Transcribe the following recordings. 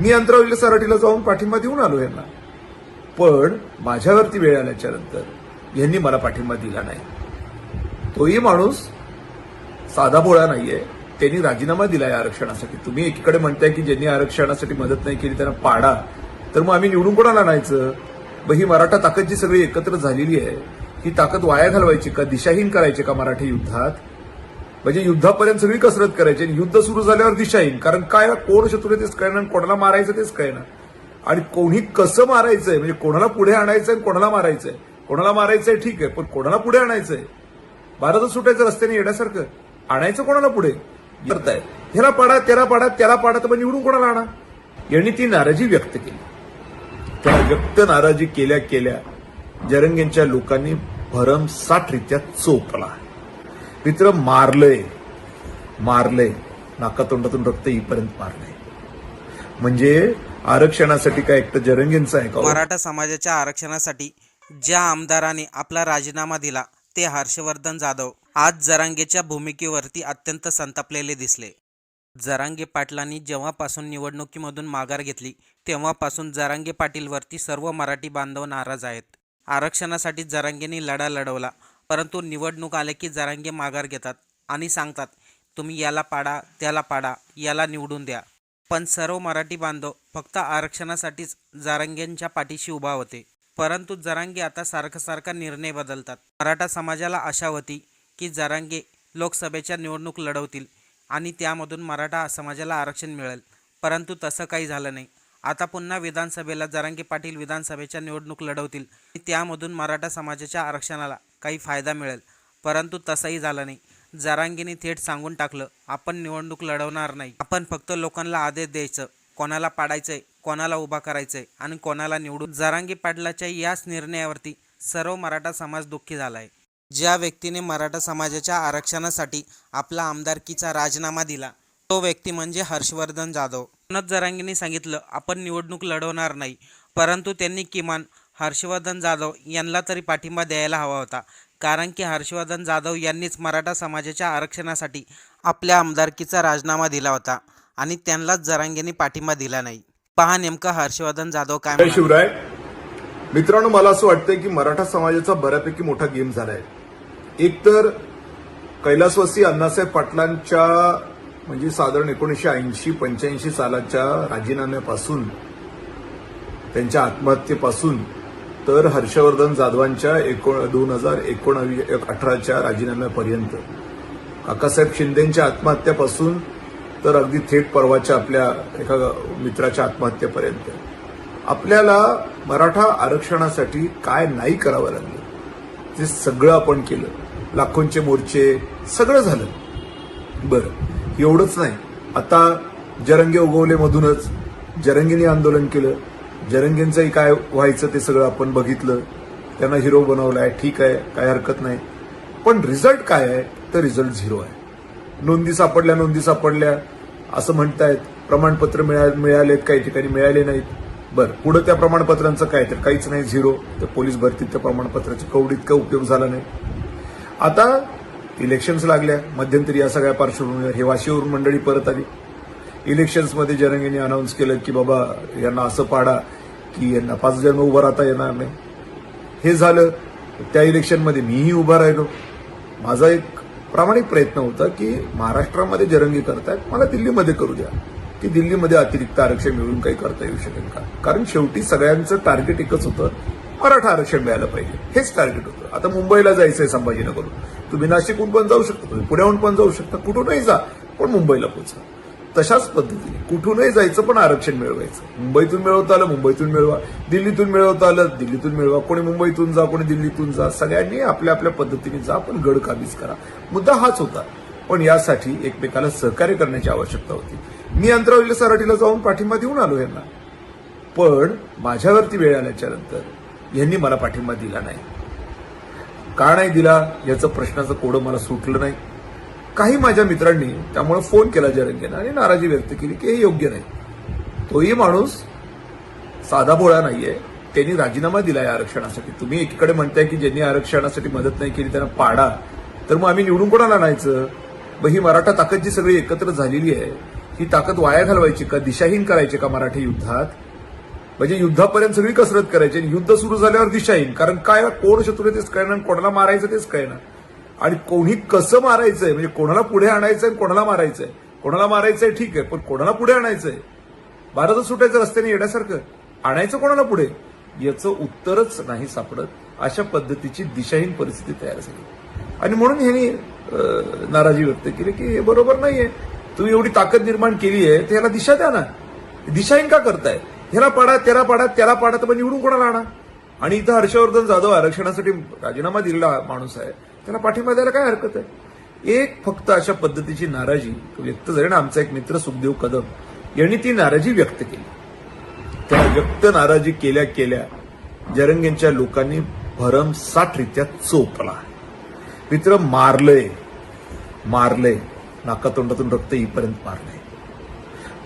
मी अंतरावलेल्या सराठीला जाऊन पाठिंबा देऊन आलो यांना. पण माझ्यावरती वेळ आल्याच्यानंतर यांनी मला पाठिंबा दिला नाही. तोही माणूस साधा बोळा नाहीये. त्यांनी राजीनामा दिलाय आरक्षणासाठी. तुम्ही एकीकडे म्हणताय की ज्यांनी आरक्षणासाठी मदत नाही केली त्यांना पाडा. तर मग आम्ही निवडून कोणाला आणायचं? मग ही मराठा ताकद जी सगळी एकत्र झालेली आहे ही ताकद वाया घालवायची का दिशाहीन करायची का मराठी युद्धात? म्हणजे युद्धापर्यंत सगळी कसरत करायची आणि युद्ध सुरू झाल्यावर दिशाहीन कारण काय कोण शत्रू तेच कळणार कोणाला मारायचं तेच कळणार आणि कोणी कसं मारायचंय म्हणजे कोणाला पुढे आणायचंय आणि कोणाला मारायचंय. कोणाला मारायचंय ठीक आहे पण कोणाला पुढे आणायचंय? भारतच सुटायचं रस्त्याने येण्यासारखं. आणायचं कोणाला पुढे? करताय. ह्याला पाडा त्याला पाडा त्याला पाडा तर मग निवडून कोणाला आणा? यांनी ती नाराजी व्यक्त केली. त्या व्यक्त नाराजी केल्या केल्या. जरंगेंच्या लोकांनी भरमसाठरित्या चोपला. मित्र मारलंय मारलंय नाकातोंडातून रक्त येईपर्यंत मारलंय म्हणजे आरक्षणासाठी काय एकटं जरंगेंचं आहे का मराठा समाजाच्या आरक्षणासाठी ज्या आमदाराने आपला राजीनामा दिला ते हर्षवर्धन जाधव आज जरांगेच्या भूमिकेवरती अत्यंत संतापलेले दिसले जरांगे पाटलांनी जेव्हापासून निवडणुकीमधून माघार घेतली तेव्हापासून जरांगे पाटीलवरती सर्व मराठी बांधव नाराज आहेत आरक्षणासाठी जरांगेने लढा लढवला परंतु निवडणूक आले की जरांगे माघार घेतात आणि सांगतात तुम्ही याला पाडा त्याला पाडा याला निवडून द्या. पण सर्व मराठी बांधव फक्त आरक्षणासाठीच जारांगेंच्या पाठीशी उभा होते. परंतु जरांगे आता सारखा सारखा निर्णय बदलतात. मराठा समाजाला आशा होती की जरांगे लोकसभेच्या निवडणूक लढवतील आणि त्यामधून मराठा समाजाला आरक्षण मिळेल. परंतु तसं काही झालं नाही. आता पुन्हा विधानसभेला जरांगे पाटील विधानसभेच्या निवडणूक लढवतील. त्यामधून मराठा समाजाच्या आरक्षणाला काही फायदा मिळेल. परंतु तसंही झालं नाही. जरांगीने थेट सांगून टाकलं आपण निवडणूक लढवणार नाही. आपण फक्त लोकांना आदेश द्यायचं. कोणाला पाडायचंय कोणाला उभा करायचंय आणि कोणाला निवडून जरांगी पाटलाच्या याच निर्णयावरती सर्व मराठा समाज दुःखी झालाय. ज्या व्यक्तीने मराठा समाजाच्या आरक्षणासाठी आपला आमदारकीचा राजीनामा दिला तो व्यक्ती म्हणजे हर्षवर्धन जाधव. मनोज जरांगीने सांगितलं आपण निवडणूक लढवणार नाही. परंतु त्यांनी किमान हर्षवर्धन जाधव यांना तरी पाठिंबा द्यायला हवा होता. कारण की हर्षवर्धन जाधव यांनीच मराठा समाजाच्या आरक्षणासाठी आपल्या आमदारकीचा राजीनामा दिला होता आणि त्यांनाच जरांगेने पाठिंबा दिला नाही. पहा नेमका हर्षवर्धन जाधव काय. शिवराय. मित्रांनो मला असं वाटतंय की मराठा समाजाचा बऱ्यापैकी मोठा गेम झालाय. एक तर कैलासवासी अण्णासाहेब पाटलांच्या म्हणजे साधारण एकोणीसशे ऐंशी पंच्याऐंशी सालाच्या राजीनाम्यापासून त्यांच्या आत्महत्येपासून तर हर्षवर्धन जाधवांच्या एकोण दोन हजार एकोणावीस अठराच्या राजीनाम्यापर्यंत. काकासाहेब शिंदेच्या आत्महत्यापासून तर अगदी थेट परवाच्या आपल्या एका मित्राच्या आत्महत्येपर्यंत. आपल्याला मराठा आरक्षणासाठी काय नाही करावं लागलं? ते सगळं आपण केलं. लाखोंचे मोर्चे सगळं झालं. बरं. एवढंच नाही. आता जरंगे उगवले मधूनच जरंगीने आंदोलन केलं. जरंगींचंही काय व्हायचं ते सगळं आपण बघितलं. त्यांना हिरो बनवलाय ठीक आहे काय हरकत नाही. पण रिझल्ट काय आहे? तर रिझल्ट झिरो आहे. नोंदी सापडल्या नोंदी सापडल्या. असं म्हणतायत प्रमाणपत्र मिळा- मिळालेत काही ठिकाणी मिळाले नाहीत. बरं पुढं त्या प्रमाणपत्रांचं काय? तर काहीच नाही झिरो तर पोलीस भरतीत त्या प्रमाणपत्राची कवडीत का उपयोग झाला नाही. आता इलेक्शन्स लागल्या. मध्यंतरी या सगळ्या पार्श्वभूमीवर हे वाशीवरून मंडळी परत आली. इलेक्शन्समध्ये जरंगेने अनाऊन्स केलं की बाबा यांना असं पाडा की यांना पाच जण उभं राहता येणार नाही. हे झालं. त्या इलेक्शनमध्ये मीही उभा राहिलो. माझा एक प्रामाणिक प्रयत्न होता की महाराष्ट्रामध्ये जरंगी करतायत मला दिल्लीमध्ये करू द्या. की दिल्लीमध्ये अतिरिक्त आरक्षण मिळून काही करता येऊ शकेल का? कारण शेवटी सगळ्यांचं टार्गेट एकच होतं मराठा आरक्षण मिळालं पाहिजे. हेच टार्गेट होतं. आता मुंबईला जायचंय संभाजीनगरून तुम्ही नाशिकहून पण जाऊ शकता तुम्ही पुण्याहून पण जाऊ शकता कुठूनही जा पण मुंबईला पोचा तशाच पद्धतीने कुठूनही जायचं पण आरक्षण मिळवायचं. मुंबईतून मिळवता आलं मुंबईतून मिळवा. दिल्लीतून मिळवता आलं दिल्लीतून मिळवा. कोणी मुंबईतून जा कोणी दिल्लीतून जा सगळ्यांनी आपल्या आपल्या पद्धतीने जा पण गड काबीज करा. मुद्दा हाच होता. पण यासाठी एकमेकाला सहकार्य करण्याची आवश्यकता होती. मी अंतरावलीला सराठीला जाऊन पाठिंबा देऊन आलो यांना. पण माझ्यावरती वेळ आल्याच्यानंतर यांनी मला पाठिंबा दिला नाही. का नाही दिला याचं प्रश्नाचं कोडं मला सुटलं नाही. काही माझ्या मित्रांनी त्यामुळे फोन केला जरंगेनं आणि नाराजी व्यक्त केली की हे योग्य नाही. तोही माणूस साधा भोळा नाहीये. त्यांनी राजीनामा दिला या आरक्षणासाठी. तुम्ही एकीकडे म्हणताय की ज्यांनी आरक्षणासाठी मदत नाही केली त्यांना पाडा. तर मग आम्ही निवडून कोणाला आणायचं? मग ही मराठा ताकद जी सगळी एकत्र झालेली आहे. ही ताकद वाया घालवायची का? दिशाहीन करायची का मराठी युद्धात? म्हणजे युद्धापर्यंत सगळी कसरत करायची आणि युद्ध सुरू झाल्यावर दिशाहीन कारण काय कोण शत्रू आहे तेच कळणार आणि कोणाला मारायचं तेच कळणार आणि कोणी कसं मारायचंय? म्हणजे कोणाला पुढे आणायचंय आणि कोणाला मारायचंय? कोणाला मारायचंय ठीक आहे पण कोणाला पुढे आणायचंय? भारतच सुटायचं रस्त्याने येण्यासारखं. आणायचं कोणाला पुढे? याचं उत्तरच नाही सापडत. अशा पद्धतीची दिशाहीन परिस्थिती तयार झाली. आणि म्हणून ह्यांनी नाराजी व्यक्त केली की हे बरोबर नाहीये. तुम्ही एवढी ताकद निर्माण केली आहे तर याला दिशा द्या ना. दिशाहीन का करताय ह्याला पाडा त्याला पाडा त्याला पाडा तर मग निवडून कोणाला आणा? आणि इथं हर्षवर्धन जाधव आरक्षणासाठी राजीनामा दिलेला माणूस आहे. त्याला पाठिंबा द्यायला काय हरकत आहे? एक फक्त अशा पद्धतीची नाराजी व्यक्त झाली ना आमचा एक मित्र सुखदेव कदम यांनी ती नाराजी व्यक्त केली. त्या व्यक्त नाराजी केल्या केल्या जरंगेंच्या लोकांनी भरमसाठरित्या चोपला. मित्र मारलंय. मारलंय. नाकातोंडातून रक्त येईपर्यंत मारलंय.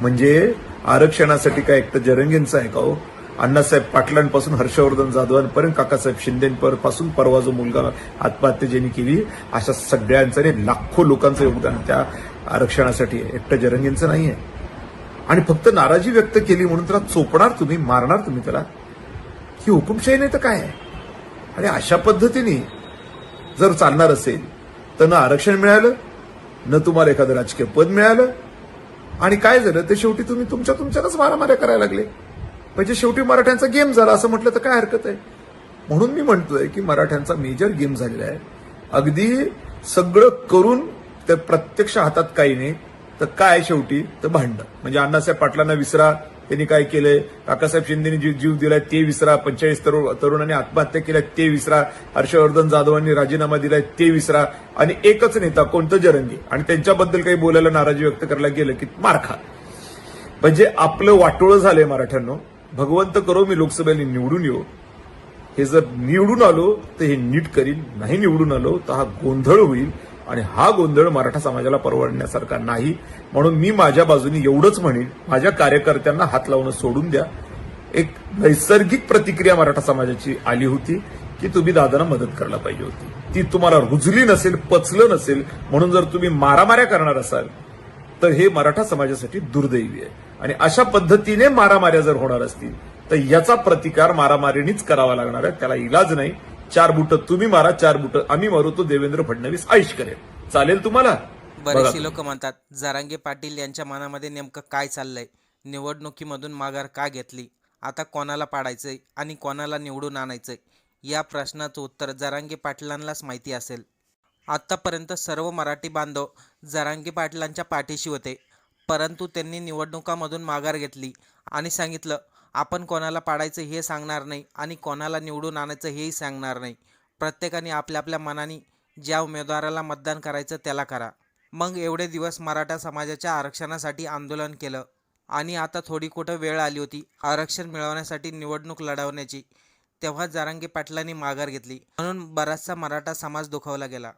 म्हणजे आरक्षणासाठी काय एकटं जरंगींचा आहे का हो? अण्णासाहेब पाटलांपासून हर्षवर्धन जाधवांपर्यंत काकासाहेब शिंदेपासून परवा जो मुलगा आत्महत्या ज्यांनी केली अशा सगळ्यांचं आणि लाखो लोकांचं योगदान त्या आरक्षणासाठी आहे. एकटं जरंगींचं नाही आहे. आणि फक्त नाराजी व्यक्त केली म्हणून त्याला चोपणार तुम्ही मारणार तुम्ही त्याला? ही हुकुमशाही नाही तर काय आहे? आणि अशा पद्धतीने जर चालणार असेल तर ना आरक्षण मिळालं न तुम्हाला एखादं राजकीय पद मिळालं आणि काय झालं? ते शेवटी तुम्ही तुमच्या तुमच्यातच मारामाऱ्या करायला लागले. म्हणजे शेवटी मराठ्यांचा गेम झाला असं म्हटलं तर काय हरकत आहे? म्हणून मी म्हणतोय की मराठ्यांचा मेजर गेम झालेला आहे. अगदी सगळं करून त्या प्रत्यक्ष हातात काही नाही तर काय शेवटी? तर भांडण. म्हणजे अण्णासाहेब पाटलांना विसरा त्यांनी काय केलंय? काकासाहेब शिंदेनी जीव जीव दिलाय ते विसरा. पंचेचाळीस तरुण तरुणांनी आत्महत्या केल्या ते विसरा. हर्षवर्धन जाधवांनी राजीनामा दिलाय ते विसरा. आणि एकच नेता कोणतं जरंगी? आणि त्यांच्याबद्दल काही बोलायला नाराजी व्यक्त करायला गेलं की मारखा म्हणजे आपलं वाटोळं झालंय मराठ्यांनो. भगवंत करो मी लोकसभेला निवडून येऊ. हे जर निवडून आलो तर हे नीट करीन. नाही निवडून आलो तर हा गोंधळ होईल. आणि हा गोंधळ मराठा समाजाला परवडण्यासारखा नाही. म्हणून मी माझ्या बाजूने एवढंच म्हणेन माझ्या कार्यकर्त्यांना हात लावणं सोडून द्या. एक नैसर्गिक प्रतिक्रिया मराठा समाजाची आली होती की तुम्ही दादांना मदत करायला पाहिजे होती. ती तुम्हाला रुजली नसेल पचलं नसेल म्हणून जर तुम्ही मारामाऱ्या करणार असाल तर हे मराठा समाजासाठी दुर्दैवी आहे. आणि अशा पद्धतीने मारामाऱ्या जर होणार असतील तर याचा प्रतिकार मारामारीनीच करावा लागणार आहे. त्याला इलाज नाही. चार बुट तुम्ही मारा चार बुट आम्ही मारू तो देवेंद्र फडणवीस आयुष करेल. चालेल तुम्हाला. बरेचसे लोक म्हणतात जरांगे पाटील यांच्या मनामध्ये नेमकं काय चाललंय? निवडणुकीमधून माघार का घेतली? आता कोणाला पाडायचंय आणि कोणाला निवडून आणायचंय? या प्रश्नाचं उत्तर जरांगे पाटलांनाच माहिती असेल. आत्तापर्यंत सर्व मराठी बांधव जरांगे पाटलांच्या पाठीशी होते. परंतु त्यांनी निवडणुकामधून माघार घेतली आणि सांगितलं आपण कोणाला पाडायचं हे सांगणार नाही आणि कोणाला निवडून आणायचं हेही सांगणार नाही. प्रत्येकाने आपल्या आपल्या मनाने ज्या उमेदवाराला मतदान करायचं त्याला करा. मग एवढे दिवस मराठा समाजाच्या आरक्षणासाठी आंदोलन केलं आणि आता थोडी कुठं वेळ आली होती आरक्षण मिळवण्यासाठी निवडणूक लढवण्याची तेव्हा जारांगे पाटलांनी माघार घेतली. म्हणून बराचसा मराठा समाज दुखावला गेला.